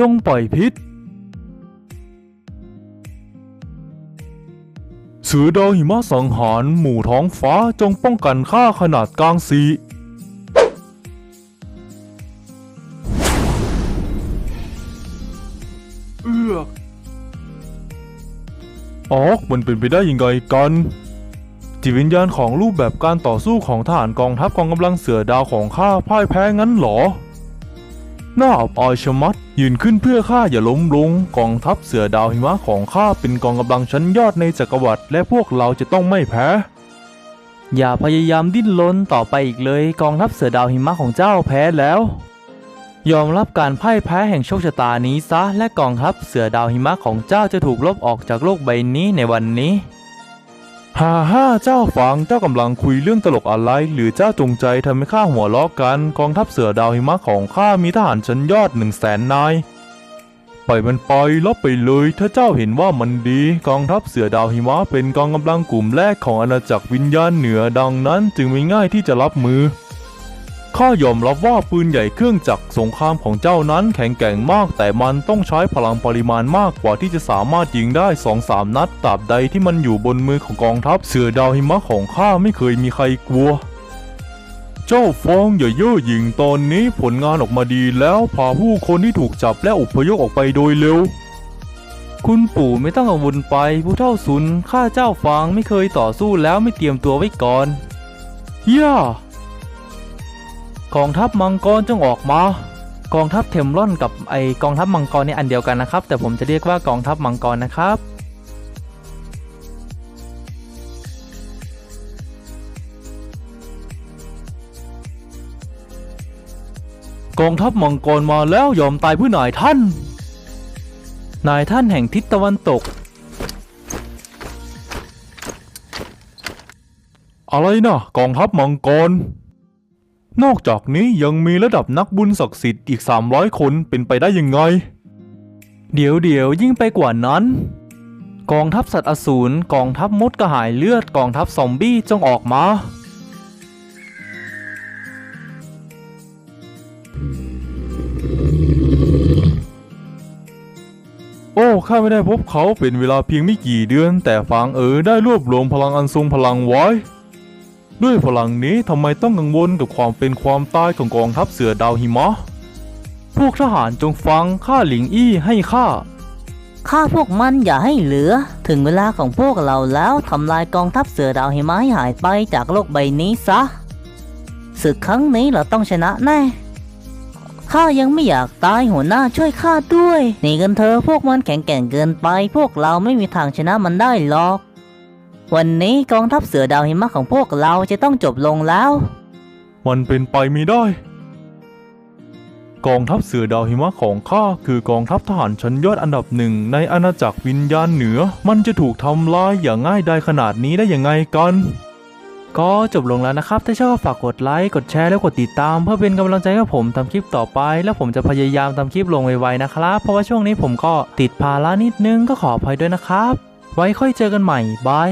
จงปล่อยพิษ เสือดาวหิมะสังหารหมู่ท้องฟ้าจงป้องกันข้าขนาดกลางสีเอือกออกมันเป็นไปได้ยังไงกันจิตวิญญาณของรูปแบบการต่อสู้ของทหารกองทัพกองกำลังเสือดาวของข้าพ่ายแพ้งั้นเหรอ น่าอับอายชะมัด ยืนขึ้นเพื่อข้าอย่าล้มลง กองทัพเสือดาวหิมะของข้าเป็นกองกำลังชั้นยอดในจักรวรรดิและพวกเราจะต้องไม่แพ้ อย่าพยายามดิ้นรนต่อไปอีกเลย กองทัพเสือดาวหิมะของเจ้าแพ้แล้ว ยอมรับการพ่ายแพ้แห่งโชคชะตานี้ซะ และกองทัพเสือดาวหิมะของเจ้าจะถูกลบออกจากโลกใบนี้ในวันนี้ ฮ่าฮ่าเจ้าฟังเจ้ากำลังคุยเรื่องตลกอะไร หรือเจ้าจงใจทำให้ข้าหัวล้อกัน กองทัพเสือดาวหิมะของข้ามีทหารชั้นยอดหนึ่งแสนนายปล่อยมันไปลบไปเลย ถ้าเจ้าเห็นว่ามันดี กองทัพเสือดาวหิมะเป็นกองกำลังกลุ่มแรกของอาณาจักรวิญญาณเหนือดังนั้นจึงไม่ง่ายที่จะรับมือ ข้ายอมรับว่าปืนใหญ่เครื่องจักรสงครามของเจ้านั้นแข็งแกร่งมาก แต่มันต้องใช้พลังปริมาณมากกว่าที่จะสามารถยิงได้สองสามนัดตราบใดที่มันอยู่บนมือของกองทัพเสือดาวหิมะของข้าไม่เคยมีใครกลัว เจ้าฟองอย่าเย่อหยิ่งตอนนี้ผลงานออกมาดีแล้วพาผู้คนที่ถูกจับและอพยพออกไปโดยเร็วคุณปู่ไม่ต้องกังวลไป ผู้เท่าซุนข้าเจ้าฟางไม่เคยต่อสู้แล้วไม่เตรียมตัวไว้ก่อน ย่า กองทัพมังกรจงออกมากองทัพเทมรอนกับไอกองทัพมังกรเนี่ยอันเดียวกันนะครับ แต่ผมจะเรียกว่ากองทัพมังกรนะครับกองทัพมังกรมาแล้วยอมตายเพื่อนายท่าน นายท่านแห่งทิศตะวันตก อะไรนะกองทัพมังกร นอกจากนี้ยังมีระดับนักบุญศักดิ์สิทธิ์อีก 300 คนเป็นไปได้ยังไง เดี๋ยวเดี๋ยวยิ่งไปกว่านั้น กองทัพสัตว์อสูรกองทัพมดกระหายเลือดกองทัพซอมบี้จงออกมาโอ้ ข้าไม่ได้พบเขาเป็นเวลาเพียงไม่กี่เดือน แต่ฟางเอ๋อได้รวบรวมพลังอันทรงพลังไว้ ด้วยพลังนี้ทำไมต้องกังวลกับความเป็นความตายของกองทัพเสือดาวหิมะ พวกทหารจงฟังข้าหลิงอี้ให้ข้าฆ่าพวกมันอย่าให้เหลือ ถึงเวลาของพวกเราแล้วทำลายกองทัพเสือดาวหิมะให้หายไปจากโลกใบนี้ซะศึกครั้งนี้เราต้องชนะแน่ข้ายังไม่อยากตายหัวหน้าช่วยข้าด้วยหนีกันเถอะพวกมันแข็งแกร่งเกินไป พวกเราไม่มีทางชนะมันได้หรอก วันนี้กองทัพเสือดาวหิมะของพวกเราจะต้องจบลงแล้ว มันเป็นไปไม่ได้ กองทัพเสือดาวหิมะของข้าคือกองทัพทหารชั้นยอดอันดับหนึ่งในอาณาจักรวิญญาณเหนือ มันจะถูกทำลายอย่างง่ายได้ขนาดนี้ได้ยังไงกัน ก็จบลงแล้วนะครับ ถ้าชอบฝากกดไลค์ กดแชร์ และกดติดตาม เพื่อเป็นกำลังใจให้ผมทำคลิปต่อไป แล้วผมจะพยายามทำคลิปลงไวๆนะครับ เพราะว่าช่วงนี้ผมก็ติดภาระนิดนึงก็ขออภัยด้วยนะครับ ไว้ค่อยเจอกันใหม่บาย